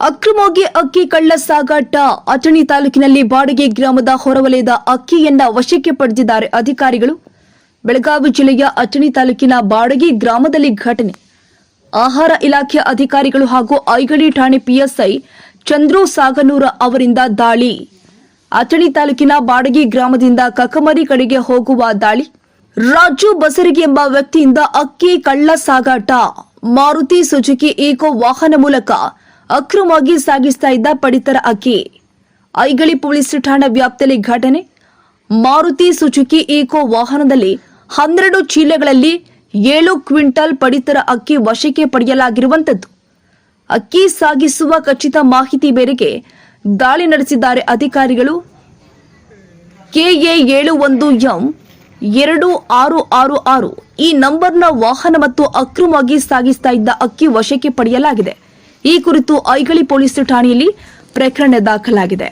ಅಕ್ರಮವಾಗಿ ಅಕ್ಕಿ ಕಳ್ಳ ಸಾಗಾಟ ಅಟಣಿ ತಾಲೂಕಿನಲ್ಲಿ ಬಾಡಿಗೆ ಗ್ರಾಮದ ಹೊರವಲಯದ ಅಕ್ಕಿಯನ್ನ ವಶಕ್ಕೆ ಪಡೆದಿದ್ದಾರೆ ಅಧಿಕಾರಿಗಳು. ಬೆಳಗಾವಿ ಜಿಲ್ಲೆಯ ಅಟಣಿ ತಾಲೂಕಿನ ಬಾಡಗಿ ಗ್ರಾಮದಲ್ಲಿ ಘಟನೆ. ಆಹಾರ ಇಲಾಖೆ ಅಧಿಕಾರಿಗಳು ಹಾಗೂ ಐಗಡಿ ಠಾಣೆ ಪಿಎಸ್ಐ ಚಂದ್ರು ಸಾಗನೂರ ಅವರಿಂದ ದಾಳಿ. ಅಟಣಿ ತಾಲೂಕಿನ ಬಾಡಗಿ ಗ್ರಾಮದಿಂದ ಕಕಮರಿ ಕಡೆಗೆ ಹೋಗುವ ದಾಳಿ. ರಾಜು ಬಸರಿಗೆ ಎಂಬ ವ್ಯಕ್ತಿಯಿಂದ ಅಕ್ಕಿ ಕಳ್ಳ ಸಾಗಾಟ ಮಾರುತಿ ಸುಜುಕಿ ಈಕೋ ವಾಹನ ಮೂಲಕ ಅಕ್ರಮವಾಗಿ ಸಾಗಿಸ್ತಾ ಇದ್ದ ಪಡಿತರ ಅಕ್ಕಿ. ಐಗಳಿ ಪೊಲೀಸ್ ಠಾಣಾ ವ್ಯಾಪ್ತಿಯಲ್ಲಿ ಘಟನೆ. ಮಾರುತಿ ಸುಜುಕಿ ಈಕೋ ವಾಹನದಲ್ಲಿ ಹನ್ನೆರಡು ಚೀಲಗಳಲ್ಲಿ ಏಳು ಕ್ವಿಂಟಲ್ ಪಡಿತರ ಅಕ್ಕಿ ವಶಕ್ಕೆ ಪಡೆಯಲಾಗಿರುವಂತದ್ದು ಅಕ್ಕಿ ಸಾಗಿಸುವ ಖಚಿತ ಮಾಹಿತಿ ಮೇರೆಗೆ ದಾಳಿ ನಡೆಸಿದ್ದಾರೆ ಅಧಿಕಾರಿಗಳು. ಕೆಎ ಏಳು ಒಂದು ಎಂ ಎರಡು ಆರು ಆರು ಆರು ಈ ನಂಬರ್ನ ವಾಹನ ಮತ್ತು ಅಕ್ರಮವಾಗಿ ಸಾಗಿಸ್ತಾ ಇದ್ದ ಅಕ್ಕಿ ವಶಕ್ಕೆ ಪಡೆಯಲಾಗಿದೆ. ಈ ಕುರಿತು ಐಗಳಿ ಪೊಲೀಸ್ ಠಾಣೆಯಲ್ಲಿ ಪ್ರಕರಣ ದಾಖಲಾಗಿದೆ.